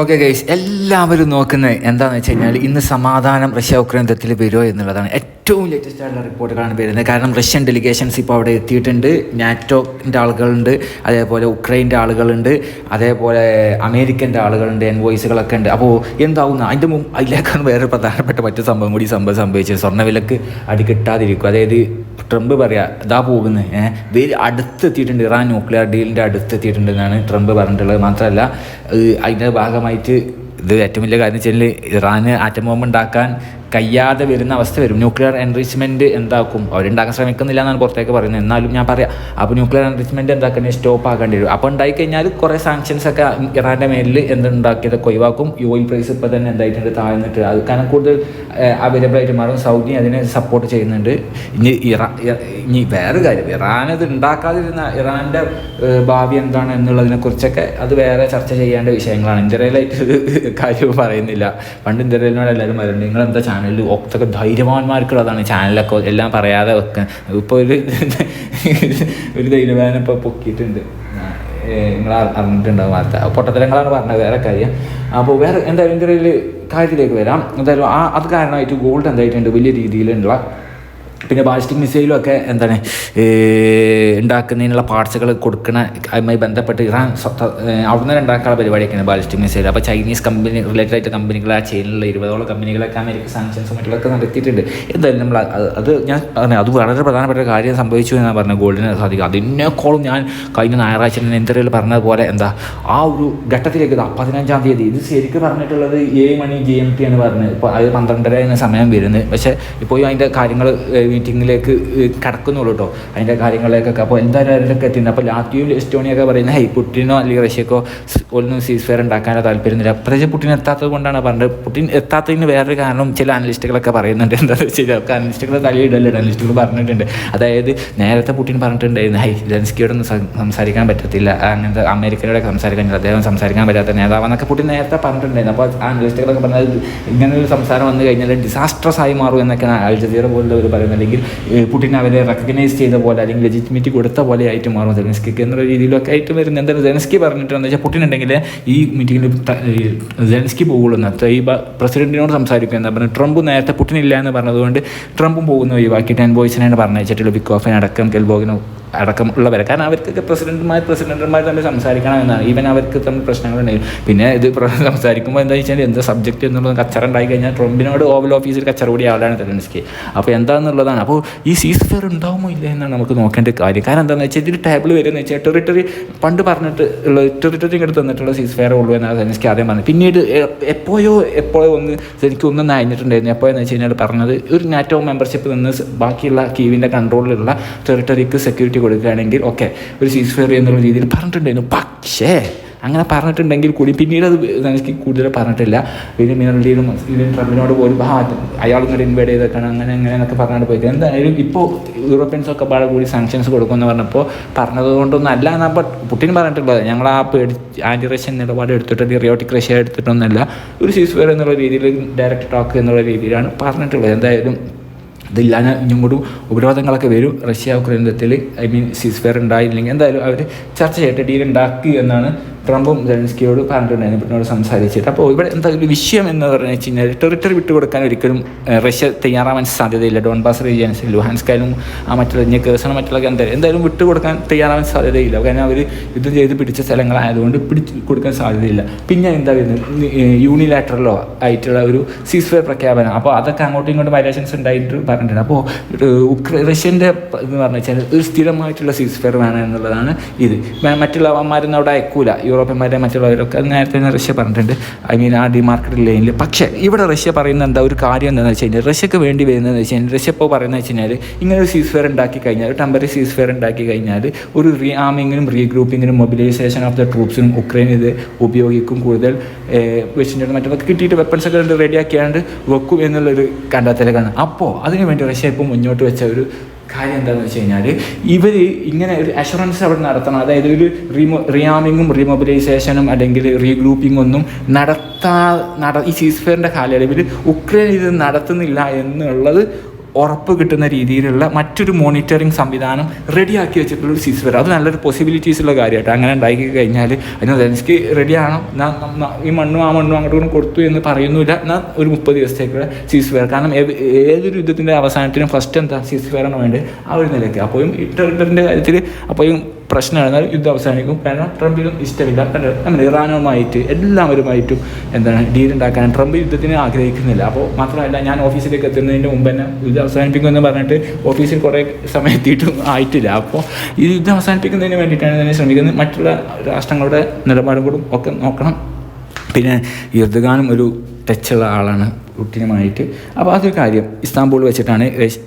Okay guys എല്ലാവരും നോക്കുന്നത് എന്താണെന്ന് വെച്ച് കഴിഞ്ഞാൽ ഇന്ന് സമാധാനം റഷ്യ ഉക്രൈൻ യുദ്ധത്തിൽ വരുമോ എന്നുള്ളതാണ്. ഏറ്റവും ലേറ്റസ്റ്റ് ആയിട്ടുള്ള റിപ്പോർട്ടുകളാണ് വരുന്നത്. കാരണം റഷ്യൻ ഡെലിഗേഷൻസ് ഇപ്പോൾ അവിടെ എത്തിയിട്ടുണ്ട്. നാറ്റോന്റെ ആളുകളുണ്ട്. അതേപോലെ ഉക്രൈന്റെ ആളുകളുണ്ട്. അതേപോലെ അമേരിക്കന്റെ ആളുകളുണ്ട്. എൻവോയ്സുകളൊക്കെ ഉണ്ട്. അപ്പോൾ എന്താവുന്ന അതിന്റെ മുമ്പ് അതിലേക്കാണ് വേറെ പ്രധാനപ്പെട്ട മറ്റു സംഭവം കൂടി സംഭവം സംഭവിച്ചത്. സ്വർണവിലക്ക് അടി കിട്ടാതിരിക്കും. അതായത് ട്രംപ് പറയാ ഇതാ പോകുന്നത്. ഏഹ് വെരി അടുത്തെത്തിയിട്ടുണ്ട് ഇറാൻ ന്യൂക്ലിയർ ഡീലിന്റെ അടുത്തെത്തിയിട്ടുണ്ട് എന്നാണ് ട്രംപ് പറഞ്ഞിട്ടുള്ളത്. മാത്രമല്ല അതിന്റെ ഭാഗമായിട്ട് ഇത് ഏറ്റവും വലിയ കാര്യം വെച്ചാൽ ഇറാന് ആറ്റം ബോംബ് ഉണ്ടാക്കാൻ കഴിയാതെ വരുന്ന അവസ്ഥ വരും. ന്യൂക്ലിയർ എൻറിച്ച്മെന്റ് എന്താക്കും? അവരുണ്ടാക്കാൻ ശ്രമിക്കുന്നില്ല എന്നാണ് പുറത്തേക്ക് പറയുന്നത്. എന്നാലും ഞാൻ പറയാം അപ്പോൾ ന്യൂക്ലിയർ എൻറിച്ച്മെന്റ് എന്താക്കുന്നത് സ്റ്റോപ്പ് ആക്കേണ്ടി വരും. അപ്പോൾ ഉണ്ടായി കഴിഞ്ഞാൽ കുറേ സാങ്ഷൻസ് ഒക്കെ ഇറാന്റെ മേലിൽ എന്തുണ്ടാക്കിയതൊക്കെ ഒഴിവാക്കും. ഓയിൽ പ്രൈസ് ഇപ്പോൾ തന്നെ എന്തായിട്ടുണ്ട് താഴ്ന്നിട്ട്. അത് കാരണം കൂടുതൽ അവൈലബിൾ ആയിട്ട് മാറും. സൗദി അതിനെ സപ്പോർട്ട് ചെയ്യുന്നുണ്ട്. ഇനി ഇറാ ഇനി വേറെ കാര്യം. ഇറാൻ ഇത് ഉണ്ടാക്കാതിരുന്ന ഇറാന്റെ ഭാവി എന്താണ് എന്നുള്ളതിനെ കുറിച്ചൊക്കെ അത് വേറെ ചർച്ച ചെയ്യേണ്ട വിഷയങ്ങളാണ്. ഇന്ത്യയിലായിട്ട് കാര്യവും പറയുന്നില്ല. പണ്ട് ഇന്ത്യയിലോട് എല്ലാവരും പറയുന്നുണ്ട് നിങ്ങൾ എന്താ ചാനലിൽ ഒക്കെ ധൈര്യവാന്മാർക്കുള്ളതാണ് ചാനലൊക്കെ എല്ലാം പറയാതെ വെക്കാൻ ഇപ്പോൾ ഒരു ഒരു ധൈര്യവാനം ഇപ്പോൾ പൊക്കിയിട്ടുണ്ട്. നിങ്ങൾ അറിഞ്ഞിട്ടുണ്ടാവും വാർത്ത. പൊട്ടത്തരങ്ങളാണ് പറഞ്ഞത്. വേറെ കാര്യം. അപ്പോൾ വേറെ എന്തായാലും ഇതിൽ കാര്യത്തിലേക്ക് വരാം. എന്തായാലും ആ അത് കാരണമായിട്ട് ഗോൾഡ് എന്തായിട്ടുണ്ട്? വലിയ രീതിയിലുള്ള പിന്നെ ബാലിസ്റ്റിക് മിസൈലും ഒക്കെ എന്താണ് ഉണ്ടാക്കുന്നതിനുള്ള പാർട്സുകൾ കൊടുക്കണ അതുമായി ബന്ധപ്പെട്ട് ഇറാൻ ഏഹ് അവിടുന്ന് ഉണ്ടാക്കാനുള്ള പരിപാടിയൊക്കെയാണ് ബാലിസ്റ്റിക് മിസൈൽ അപ്പോൾ ചൈനീസ് കമ്പനി റിലേറ്റഡ് ആയിട്ട് കമ്പനികൾ ആ ചെയിനിലുള്ള ഇരുപതോളം കമ്പനികളൊക്കെ അമേരിക്ക സാങ്ഷൻസും മറ്റുള്ളതൊക്കെ നടത്തിയിട്ടുണ്ട്. എന്തായാലും നമ്മൾ അത് ഞാൻ പറഞ്ഞു അത് വളരെ പ്രധാനപ്പെട്ട കാര്യം സംഭവിച്ചു എന്നാണ് പറഞ്ഞത് ഗോൾഡിന് സാധിക്കും അതിനേക്കോളം ഞാൻ കഴിഞ്ഞ ഞായറാഴ്ച തന്നെ ഇന്റർവ്യൂവിൽ പറഞ്ഞതുപോലെ എന്താ ആ ഒരു ഘട്ടത്തിലേക്ക് പതിനഞ്ചാം തീയതി ഇത് ശരിക്കും പറഞ്ഞിട്ടുള്ളത് ഏഴ് മണി ജി എം ടി ആണ് പറഞ്ഞത്. ഇപ്പോൾ അത് പന്ത്രണ്ടര എന്ന സമയം വരുന്നത്. പക്ഷേ ഇപ്പോൾ അതിന്റെ കാര്യങ്ങൾ മീറ്റിങ്ങിലേക്ക് കടക്കുന്നുള്ളൂ കേട്ടോ അതിന്റെ കാര്യങ്ങളിലേക്കൊക്കെ അപ്പോൾ എന്തായാലും അതിലൊക്കെ എത്തുന്നത് അപ്പോൾ ലാത്വിയും എസ്റ്റോണിയൊക്കെ പറയുന്നത് ഹൈ പുട്ടിനോ അല്ലെങ്കിൽ റഷ്യക്കോ ഒന്നും സീസ് ഫെയർ ഉണ്ടാക്കാനോ താല്പര്യമില്ല. പ്രത്യേകിച്ച് പുട്ടിൻ എത്താത്തത് കൊണ്ടാണ് പറഞ്ഞത്. പുട്ടിൻ എത്താത്തതിന് വേറൊരു കാരണം ചില അനലിസ്റ്റുകളൊക്കെ പറയുന്നുണ്ട്. എന്താണെന്ന് വെച്ചാൽ അനലിസ്റ്റുകളെ അനലിസ്റ്റുകൾ തലയിടല്ലോ അനലിസ്റ്റുകൾ പറഞ്ഞിട്ടുണ്ട്. അതായത് നേരത്തെ പുട്ടിൻ പറഞ്ഞിട്ടുണ്ടായിരുന്നു ഹൈ ലെൻസ്കിയോടൊന്നും സംസാരിക്കാൻ പറ്റത്തില്ല. അങ്ങനത്തെ അമേരിക്കയോടൊക്കെ സംസാരിക്കാൻ അദ്ദേഹം സംസാരിക്കാൻ പറ്റാത്ത നേതാവെന്നൊക്കെ പുട്ടിൻ നേരത്തെ പറഞ്ഞിട്ടുണ്ടായിരുന്നു. അപ്പോൾ ആ അനലിസ്റ്റുകളൊക്കെ പറഞ്ഞത് ഒരു സംസാരം വന്നു കഴിഞ്ഞാൽ ഡിസാസ്ട്രസ് ആയി മാറും എന്നൊക്കെയാണ് അൽ പോലുള്ളവർ പറയുന്നത്. അല്ലെങ്കിൽ പുടിൻ അവരെ റെക്കഗ്നൈസ് ചെയ്ത പോലെ അല്ലെങ്കിൽ ലെജിറ്റിമിറ്റി കൊടുത്ത പോലെ ആയിട്ട് മാറും സെലൻസ്കിക്ക് എന്നുള്ള രീതിയിലൊക്കെ ആയിട്ട് വരുന്നത്. എന്തായാലും സെലൻസ്കി പറഞ്ഞിട്ടെന്ന് വെച്ചാൽ പുടിൻ ഉണ്ടെങ്കിൽ ഈ മീറ്റിങ്ങിൽ സെലൻസ്കി പോകുള്ളൂ എന്ന് ഈ പ്രസിഡന്റിനോട് സംസാരിക്കുക എന്താ പറഞ്ഞാൽ ട്രംപ് നേരത്തെ പുടിൻ ഇല്ല എന്ന് പറഞ്ഞതുകൊണ്ട് ട്രംപും പോകുന്ന. ഒഴിവാക്കി ടെൻ ബോയ്സിനാണ് പറഞ്ഞയച്ചിട്ടുള്ള അടക്കം കെൽബോഗിനും അടക്കം ഉള്ളവരെ കാരണം അവർക്കൊക്കെ പ്രസിഡന്റുമാർ പ്രസിഡന്റുമാർ തമ്മിൽ സംസാരിക്കണം എന്നാണ്. ഈവൻ അവർക്ക് തമ്മിൽ പ്രശ്നങ്ങളുണ്ടായിരുന്നു പിന്നെ ഇത് സംസാരിക്കുമ്പോൾ എന്താ വെച്ചാൽ എന്ത് സബ്ജക്റ്റ് എന്നുള്ളത് കച്ചറ ഉണ്ടായി കഴിഞ്ഞാൽ ട്രംപിനോട് ഓവൽ ഓഫീസിൽ കച്ചറ കൂടി ആളാണ് തെലൻസ്കി അപ്പോൾ എന്താണെന്നുള്ളതാണ് അപ്പോൾ ഈ സീസ് ഫെയർ ഉണ്ടാവുമോ ഇല്ല എന്നാണ് നമുക്ക് നോക്കേണ്ട കാര്യം. കാരണം എന്താണെന്ന് വെച്ചാൽ ഇതിൽ ടേബിൾ വരുന്നത് വെച്ചാൽ ടെറിട്ടറി പണ്ട് പറഞ്ഞിട്ട് ഉള്ള ടെറിട്ടറി ഇങ്ങോട്ട് തന്നിട്ടുള്ള സീസ് ഫെയർ ഉള്ളൂ എന്നാണ് തെലൻസ്കി ആദ്യം പറഞ്ഞത്. പിന്നീട് എപ്പോഴോ എപ്പോഴോ ഒന്ന് എനിക്ക് ഒന്നും നയഞ്ഞിട്ടുണ്ടായിരുന്നു എപ്പോഴെന്ന് വെച്ച് കഴിഞ്ഞാൽ പറഞ്ഞത് ഒരു നാറ്റോ മെമ്പർഷിപ്പ് നിന്ന് ബാക്കിയുള്ള കീവിന്റെ കൺട്രോളിലുള്ള ടെറിട്ടറിക്ക് സെക്യൂരിറ്റി കൊടുക്കുകയാണെങ്കിൽ ഓക്കെ ഒരു സീസ് ഫെയർ എന്നുള്ള രീതിയിൽ പറഞ്ഞിട്ടുണ്ടായിരുന്നു. പക്ഷേ അങ്ങനെ പറഞ്ഞിട്ടുണ്ടെങ്കിൽ കൂടി പിന്നീട് അത് എനിക്ക് കൂടുതൽ പറഞ്ഞിട്ടില്ല. പിന്നെ മിനറലിനും ഇതിലും ട്രംപിനോട് പോലും ആ അയാൾ ഇങ്ങോട്ട് ഇൻവൈഡ് ചെയ്തേക്കാണ് അങ്ങനെ അങ്ങനെ എന്നൊക്കെ പറഞ്ഞിട്ട് പോയിട്ട് എന്തായാലും ഇപ്പോൾ യൂറോപ്യൻസൊക്കെ പാടെ കൂടി സാങ്ഷൻസ് കൊടുക്കുമെന്ന് പറഞ്ഞപ്പോൾ പറഞ്ഞത് കൊണ്ടൊന്നും അല്ല ബട്ട് പുട്ടിൻ പറഞ്ഞിട്ടുള്ളത്. ഞങ്ങൾ ആ പേടി ആന്റി റഷ്യൻ നിലപാട് എടുത്തിട്ട് റിയോട്ടിക് റഷ്യ എടുത്തിട്ടൊന്നുമല്ല. ഒരു സീസ് എന്നുള്ള രീതിയിൽ ഡയറക്റ്റ് ടോക്ക് എന്നുള്ള രീതിയിലാണ് പറഞ്ഞിട്ടുള്ളത്. എന്തായാലും ഇതില്ലാതെ ഇനിയും കൂടും ഉപരോധങ്ങളൊക്കെ വരും. റഷ്യ ഉക്രൈൻ യുദ്ധത്തിൽ ഐ മീൻ സീസ് ഫെയർ ഉണ്ടായില്ലെങ്കിൽ എന്തായാലും അവർ ചർച്ച ചെയ്തിട്ട് ഡീൽ ഉണ്ടാക്കി എന്നാണ് ട്രംപും ജെലൻസ്കിയോട് പറഞ്ഞിട്ടുണ്ടായിരുന്നു പിന്നോട് സംസാരിച്ചിട്ട്. അപ്പോൾ ഇവിടെ എന്താ ഒരു വിഷയം എന്ന് പറഞ്ഞു വെച്ച് കഴിഞ്ഞാൽ ടെറിട്ടറി വിട്ടുകൊടുക്കാൻ ഒരിക്കലും റഷ്യ തയ്യാറാവാൻ സാധ്യതയില്ല. ഡോൺബാസ് റീജിയൻസ് ലുഹാൻസ്കായാലും ആ മറ്റുള്ള ഇനി കേസണം മറ്റുള്ള എന്തായാലും എന്തായാലും വിട്ടുകൊടുക്കാൻ തയ്യാറാവാൻ സാധ്യതയില്ല. കാരണം അവർ യുദ്ധം ചെയ്ത് പിടിച്ച സ്ഥലങ്ങളായതുകൊണ്ട് പിടിച്ച് കൊടുക്കാൻ സാധ്യതയില്ല. പിന്നെ എന്താ വരുന്നത് യൂണിലാറ്ററലോ ആയിട്ടുള്ള ഒരു സീസ് ഫെയർ പ്രഖ്യാപനം. അപ്പോൾ അതൊക്കെ അങ്ങോട്ടും ഇങ്ങോട്ടും വയലേഷൻസ് ഉണ്ടായിട്ട് പറഞ്ഞിട്ടുണ്ട്. അപ്പോൾ റഷ്യന്റെ എന്ന് പറഞ്ഞു വെച്ചാൽ ഒരു സ്ഥിരമായിട്ടുള്ള സീസ് ഫെയർ വേണം എന്നുള്ളതാണ് ഇത്. മറ്റുള്ള മറ്റുള്ളവന്മാരൊന്നും അവിടെ അയക്കൂല. യൂറോപ്യന്മാരെ മറ്റുള്ളവരൊക്കെ നേരത്തെ തന്നെ റഷ്യ പറഞ്ഞിട്ടുണ്ട്. ഐ മീൻ ആ ഡി മാർക്കറ്റ് ലൈനിൽ പക്ഷേ ഇവിടെ റഷ്യ പറയുന്ന എന്താ ഒരു കാര്യം എന്താണെന്ന് വെച്ച് കഴിഞ്ഞാൽ റഷ്യക്ക് വേണ്ടി വരുന്നതെന്ന് വെച്ച് കഴിഞ്ഞാൽ റഷ്യ ഇപ്പോൾ പറയുന്നത് വെച്ച് കഴിഞ്ഞാൽ ഇങ്ങനെ ഒരു സീസ് ഫെയർ ഉണ്ടാക്കി കഴിഞ്ഞാൽ ഒരു ടെമ്പററി സീസ് ഫെയർ ഉണ്ടാക്കി കഴിഞ്ഞാൽ ഒരു റീ ആമിങ്ങിനും റീഗ്രൂപ്പിങ്ങിനും മൊബിലൈസേഷൻ ഓഫ് ദ ട്രൂപ്സിനും ഉക്രൈൻ ഇത് ഉപയോഗിക്കും കൂടുതൽ. വെച്ചിട്ടുണ്ട്. മറ്റൊക്കെ കിട്ടിയിട്ട് വെപ്പൺസ് ഒക്കെ റെഡിയാക്കിയാണ്ട് വെക്കും എന്നുള്ളൊരു കണ്ടെത്തലൊക്കെയാണ് അപ്പോൾ അതിനു വേണ്ടി റഷ്യ ഇപ്പോൾ മുന്നോട്ട് വെച്ച ഒരു കാര്യം എന്താണെന്ന് വെച്ച് കഴിഞ്ഞാൽ ഇവർ ഇങ്ങനെ ഒരു അഷുറൻസ് അവിടെ നടത്തണം. അതായത് ഒരു റീമോ റിയാമിങ്ങും റീമൊബിലൈസേഷനും അല്ലെങ്കിൽ റീഗ്രൂപ്പിങ്ങൊന്നും നടത്താ നട ഈ സീസ് ഫെയറിന്റെ കാലയളവിൽ ഉക്രൈൻ ഇത് നടത്തുന്നില്ല എന്നുള്ളത് ഉറപ്പ് കിട്ടുന്ന രീതിയിലുള്ള മറ്റൊരു മോണിറ്ററിങ് സംവിധാനം റെഡിയാക്കി വെച്ചിട്ടുള്ള ഒരു സീസ് ഫയർ അത് നല്ലൊരു പോസിബിലിറ്റീസ് ഉള്ള കാര്യമായിട്ട് അങ്ങനെ ഉണ്ടാക്കി കഴിഞ്ഞാൽ അതിന് റെഡിയാണോ എന്നാൽ ഈ മണ്ണും ആ മണ്ണും അങ്ങോട്ടും ഇങ്ങോട്ടും കൊടുത്തു എന്ന് പറയുന്നില്ല. എന്നാൽ ഒരു മുപ്പത് ദിവസത്തേക്കുള്ള സീസ് വെയർ കാരണം ഏത് ഏതൊരു യുദ്ധത്തിന്റെ അവസാനത്തിനും ഫസ്റ്റ് എന്താ? സീസ് വെയറാണ് വേണ്ടത്. ആ ഒരു നിലയ്ക്ക്. അപ്പോഴും ഇട്ടറിന്റെ കാര്യത്തിൽ അപ്പോഴും പ്രശ്നമാണ് യുദ്ധം അവസാനിക്കും. കാരണം ട്രംപിനും ഇഷ്ടമില്ല. അങ്ങനെ ഇറാനുമായിട്ട് എല്ലാവരുമായിട്ടും എന്താണ് ഡീൽ ഉണ്ടാക്കാൻ ട്രംപ് യുദ്ധത്തിന് ആഗ്രഹിക്കുന്നില്ല. അപ്പോൾ മാത്രമല്ല ഞാൻ ഓഫീസിലേക്ക് എത്തുന്നതിന് മുമ്പ് തന്നെ യുദ്ധം അവസാനിപ്പിക്കുമെന്ന് പറഞ്ഞിട്ട് ഓഫീസിൽ കുറേ സമയം എത്തിയിട്ടും ആയിട്ടില്ല. അപ്പോൾ ഈ യുദ്ധം അവസാനിപ്പിക്കുന്നതിന് വേണ്ടിയിട്ടാണ് തന്നെ ശ്രമിക്കുന്നത്. മറ്റുള്ള രാഷ്ട്രങ്ങളുടെ നിലപാടുകളും ഒക്കെ നോക്കണം. പിന്നെ യുദ്ധഗാനം ഒരു ടച്ചുള്ള ആളാണ് പുട്ടിനുമായിട്ട് അപ്പോൾ അതൊരു കാര്യം ഇസ്താംബൂൾ വെച്ചിട്ടാണ്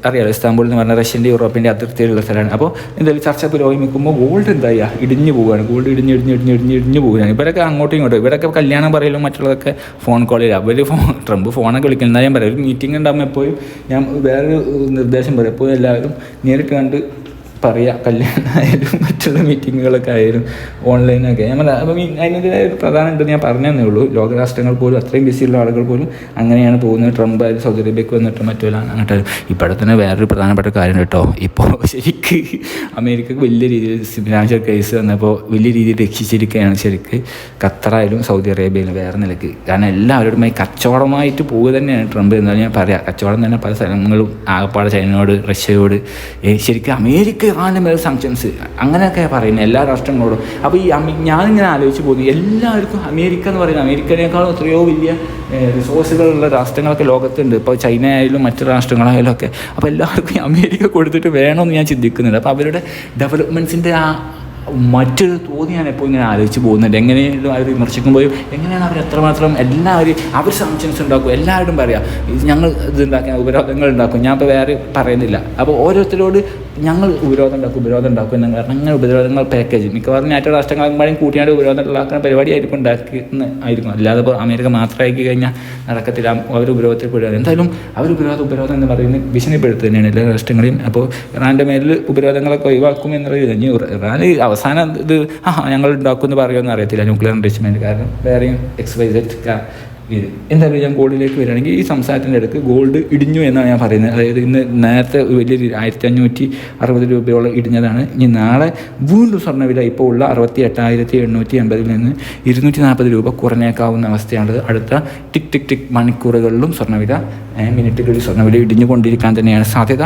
അറിയാലോ ഇസ്താംബൂൾ എന്ന് പറഞ്ഞാൽ റഷ്യന്റെ യൂറോപ്പിന്റെ അതിർത്തിയിലുള്ള സ്ഥലമാണ്. അപ്പോൾ എന്തായാലും ചർച്ച പുരോഗമിക്കുമ്പോൾ ഗോൾഡ് എന്താ ചെയ്യുക ഇടിഞ്ഞു പോവുകയാണ്. ഗോൾഡ് ഇടിഞ്ഞ് ഇടിഞ്ഞ് ഇടിഞ്ഞ് ഇടിഞ്ഞ് ഇടിഞ്ഞ് പോവുകയാണ്. ഇവരൊക്കെ അങ്ങോട്ടും ഇങ്ങോട്ടും ഇവരൊക്കെ കല്യാണം പറയലും മറ്റുള്ളതൊക്കെ ഫോൺ കോളിൽ അവർ ഫോൺ ട്രംപ് ഫോണൊക്കെ വിളിക്കുന്നത് ഞാൻ പറയാം ഒരു മീറ്റിംഗ് ഉണ്ടാകുമ്പോൾ എപ്പോഴും ഞാൻ വേറൊരു നിർദ്ദേശം പറയും. എപ്പോഴും എല്ലാവരും നേരിട്ട് കണ്ട് പറയുക കല്യാണമായാലും മറ്റുള്ള മീറ്റിങ്ങുകളൊക്കെ ആയാലും ഓൺലൈനൊക്കെ പറയാം അപ്പം അതിനെതിരായ ഒരു പ്രധാനം ഉണ്ടെന്ന് ഞാൻ പറഞ്ഞതേ ഉള്ളൂ. ലോകരാഷ്ട്രങ്ങൾ പോലും അത്രയും ബിസിയുള്ള ആളുകൾ പോലും അങ്ങനെയാണ് പോകുന്നത്. ട്രംപ് ആയാലും സൗദി അറേബ്യക്ക് വന്നിട്ട് മറ്റുള്ള അങ്ങോട്ട് ഇപ്പോഴത്തെ തന്നെ വേറൊരു പ്രധാനപ്പെട്ട കാര്യം കേട്ടോ. ഇപ്പോൾ ശരിക്ക് അമേരിക്കക്ക് വലിയ രീതിയിൽ ഫിനാൻഷ്യൽ കേസ് വന്നപ്പോൾ വലിയ രീതിയിൽ രക്ഷിച്ചിരിക്കുകയാണ് ശരിക്ക്. ഖത്തറായാലും സൗദി അറേബ്യയിലും വേറെ നിലയ്ക്ക്. കാരണം എല്ലാവരോടുമായി കച്ചവടമായിട്ട് പോവുക തന്നെയാണ് ട്രംപ് എന്നാലും ഞാൻ പറയാം. കച്ചവടം തന്നെ പല സ്ഥലങ്ങളും ആകപ്പാട് ചൈനയോട് റഷ്യയോട്. ശരിക്കും അമേരിക്ക ഇറാന്റെ മേൽ സാങ്ഷൻസ് അങ്ങനെയൊക്കെ പറയുന്നത് എല്ലാ രാഷ്ട്രങ്ങളോടും. അപ്പോൾ ഈ അമി ഞാനിങ്ങനെ ആലോചിച്ച് പോകുന്നു. എല്ലാവർക്കും അമേരിക്ക എന്ന് പറയുന്നത് അമേരിക്കനേക്കാളും എത്രയോ വലിയ റിസോഴ്സുകളുള്ള രാഷ്ട്രങ്ങളൊക്കെ ലോകത്തുണ്ട്. ഇപ്പോൾ ചൈന ആയാലും മറ്റു രാഷ്ട്രങ്ങളായാലും ഒക്കെ. അപ്പോൾ എല്ലാവർക്കും അമേരിക്ക കൊടുത്തിട്ട് വേണമെന്ന് ഞാൻ ചിന്തിക്കുന്നുണ്ട്. അപ്പോൾ അവരുടെ ഡെവലപ്മെന്റ്സിന്റെ ആ മറ്റൊരു തോന്നി ഞാൻ എപ്പോൾ ഇങ്ങനെ ആലോചിച്ച് പോകുന്നുണ്ട്. എങ്ങനെയാണ് അവർ വിമർശിക്കുമ്പോൾ എങ്ങനെയാണ് അവർ എത്രമാത്രം എല്ലാവരും അവർ സാങ്ഷൻസ് ഉണ്ടാക്കും. എല്ലാവരും പറയാം. ഞങ്ങൾ ഇത് ഉണ്ടാക്കാൻ ഉപരോധങ്ങൾ ഉണ്ടാക്കും. ഞാൻ ഇപ്പോൾ വേറെ പറയുന്നില്ല. അപ്പോൾ ഓരോരുത്തരോട് ഞങ്ങൾ ഉപരോധം ഉണ്ടാക്കും ഉപരോധം ഉണ്ടാക്കും എന്ന കാരണം അങ്ങനെ ഉപരോധങ്ങൾ പാക്കേജ് മിക്കവാറും നാറ്റോ രാഷ്ട്രങ്ങളാകുമ്പോഴും കൂട്ടിയാണ്ട് ഉപരോധം ഉണ്ടാക്കുന്ന പരിപാടിയായിരിക്കും ഉണ്ടാക്കുന്ന ആയിരിക്കും. അല്ലാതെ ഇപ്പോൾ അമേരിക്ക മാത്രമാക്കി കഴിഞ്ഞാൽ നടക്കത്തില്ല. അവർ ഉപരോധത്തിൽ പെടുക എന്തായാലും അവർ ഉപരോധം ഉപരോധം എന്ന് പറയുന്നത് ഭീഷണിപ്പെടുത്തു തന്നെയാണ് എല്ലാ രാഷ്ട്രങ്ങളെയും. അപ്പോൾ ഇറാന്റെ മേലിൽ ഉപരോധങ്ങളൊക്കെ ഒഴിവാക്കും എന്നുള്ളത് ഇനി ഇറാൻ അവസാനം ഇത് ആ ഞങ്ങൾ ഉണ്ടാക്കുമെന്ന് പറയുമെന്ന് അറിയത്തില്ല. ന്യൂക്ലിയർ എൻറിച്ച്മെന്റ് കാരണം വേറെയും എക്സ് വൈ സെറ്റ് ഇത് എന്തായാലും ഞാൻ ഗോൾഡിലേക്ക് വരികയാണെങ്കിൽ ഈ സംസാരത്തിന്റെ ഇടയ്ക്ക് ഗോൾഡ് ഇടിഞ്ഞു എന്നാണ് ഞാൻ പറയുന്നത്. അതായത് ഇന്ന് നേരത്തെ വലിയ രീതി ആയിരത്തി അഞ്ഞൂറ്റി അറുപത് രൂപയോളം ഇടിഞ്ഞതാണ്. ഇനി നാളെ വീണ്ടും സ്വർണവില ഇപ്പോൾ ഉള്ള അറുപത്തി എട്ടായിരത്തി എണ്ണൂറ്റി എൺപതിൽ നിന്ന് ഇരുന്നൂറ്റി നാൽപ്പത് രൂപ കുറഞ്ഞേക്കാവുന്ന അവസ്ഥയാണത് അടുത്ത ടിക് ടിക് ടിക് മണിക്കൂറുകളിലും സ്വർണവില മിനിറ്റുകളിൽ സ്വർണവില ഇടിഞ്ഞുകൊണ്ടിരിക്കാൻ തന്നെയാണ് സാധ്യത.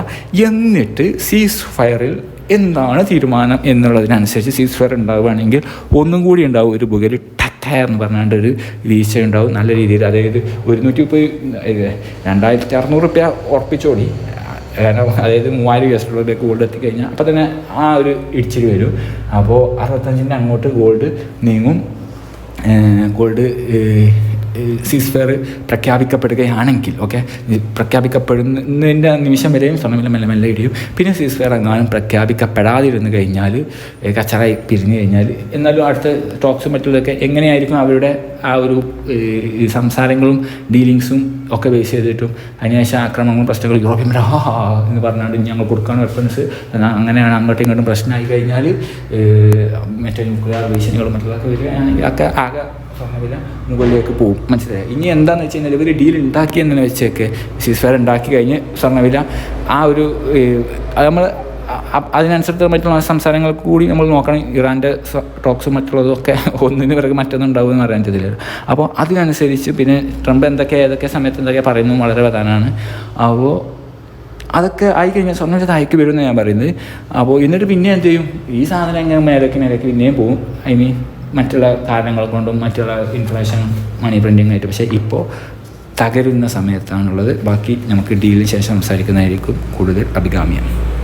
എന്നിട്ട് സീസ് ഫയറിൽ എന്താണ് തീരുമാനം എന്നുള്ളതിനനുസരിച്ച് സീസ് ഫയർ ഉണ്ടാവുകയാണെങ്കിൽ ഒന്നും കൂടി ഉണ്ടാവും. ഒരു ബുഗലി ടറ്റ എന്ന് പറഞ്ഞുകൊണ്ട് ഒരു വീഴ്ച ഉണ്ടാവും. നല്ല രീതിയിൽ അതായത് ഒരുന്നൂറ്റി മുപ്പത് രണ്ടായിരത്തി അറുന്നൂറ് റുപ്യ ഉറപ്പിച്ചോടി. കാരണം അതായത് മൂവായിരം യു എസ് ഡോളറിലേക്ക് ഗോൾഡ് എത്തിക്കഴിഞ്ഞാൽ അപ്പോൾ തന്നെ ആ ഒരു ഇടിച്ചിൽ വരും. അപ്പോൾ അറുപത്തഞ്ചിന്റെ അങ്ങോട്ട് ഗോൾഡ് നീങ്ങും. ഗോൾഡ് സീസ് ഫെയർ പ്രഖ്യാപിക്കപ്പെടുകയാണെങ്കിൽ ഓക്കെ പ്രഖ്യാപിക്കപ്പെടുന്നതിന്റെ നിമിഷം വരെയും സ്വർണവില മെല്ലെ മെല്ലെ ഇടിയും. പിന്നെ സീസ് ഫെയർ എങ്ങാനും പ്രഖ്യാപിക്കപ്പെടാതിരുന്നു കഴിഞ്ഞാൽ കച്ചറായി പിരിഞ്ഞു കഴിഞ്ഞാൽ എന്നാലും അടുത്ത ടോക്സും മറ്റുള്ളതൊക്കെ എങ്ങനെയായിരിക്കും അവരുടെ ആ ഒരു സംസാരങ്ങളും ഡീലിങ്സും ഒക്കെ ബേസ് ചെയ്തിട്ടും അതിനുശേഷം ആക്രമണങ്ങളും പ്രശ്നങ്ങളും യൂറോപ്യൻ ഹാ എന്ന് പറഞ്ഞാണ്ട് ഞങ്ങൾ കൊടുക്കാണ് റെഫറൻസ് അങ്ങനെയാണ് അങ്ങോട്ടും ഇങ്ങോട്ടും പ്രശ്നമായി കഴിഞ്ഞാൽ മറ്റേ ന്യൂക്ലിയർ ഭീഷണികളും മറ്റുള്ളതൊക്കെ വരികയാണെങ്കിൽ ഒക്കെ ആകെ സ്വർണവില മുകളിലേക്ക് പോകും. മനസ്സിലായി? ഇനി എന്താണെന്ന് വെച്ച് കഴിഞ്ഞാൽ ഇവർ ഡീൽ ഉണ്ടാക്കിയെന്ന് വെച്ചേക്ക്. സീസ് ഫയർ ഉണ്ടാക്കി കഴിഞ്ഞ് സ്വർണവില ആ ഒരു നമ്മൾ അതിനനുസരിച്ച് മറ്റുള്ള സംസാരങ്ങൾ കൂടി നമ്മൾ നോക്കണം. ഇറാന്റെ ടോക്സും മറ്റുള്ളതൊക്കെ ഒന്നിന് പിറകെ മറ്റൊന്നുണ്ടാവും എന്ന് പറയാൻ ചെയ്തില്ല അപ്പോൾ അതിനനുസരിച്ച് പിന്നെ ട്രംപ് എന്തൊക്കെ ഏതൊക്കെ സമയത്ത് എന്തൊക്കെ പറയുന്നു വളരെ പ്രധാനമാണ്. അപ്പോൾ അതൊക്കെ ആയി ആയിക്കഴിഞ്ഞാൽ സ്വർണ തായ്ക്ക് വരുമെന്ന് ഞാൻ പറയുന്നത്. അപ്പോൾ എന്നിട്ട് പിന്നെ എന്ത് ചെയ്യും? ഈ സാധനം എങ്ങനെ മേലേക്ക് മേലേക്ക് പിന്നെയും പോവും ഐ മീൻ മറ്റുള്ള കാരണങ്ങൾ കൊണ്ടും മറ്റുള്ള ഇൻഫ്ലേഷൻ മണി പ്രിന്റിങ് ആയിട്ട്. പക്ഷേ ഇപ്പോൾ തകരുന്ന സമയത്താണുള്ളത്. ബാക്കി നമുക്ക് ഡീലിന് ശേഷം സംസാരിക്കുന്നതായിരിക്കും കൂടുതൽ അഭികാമ്യം.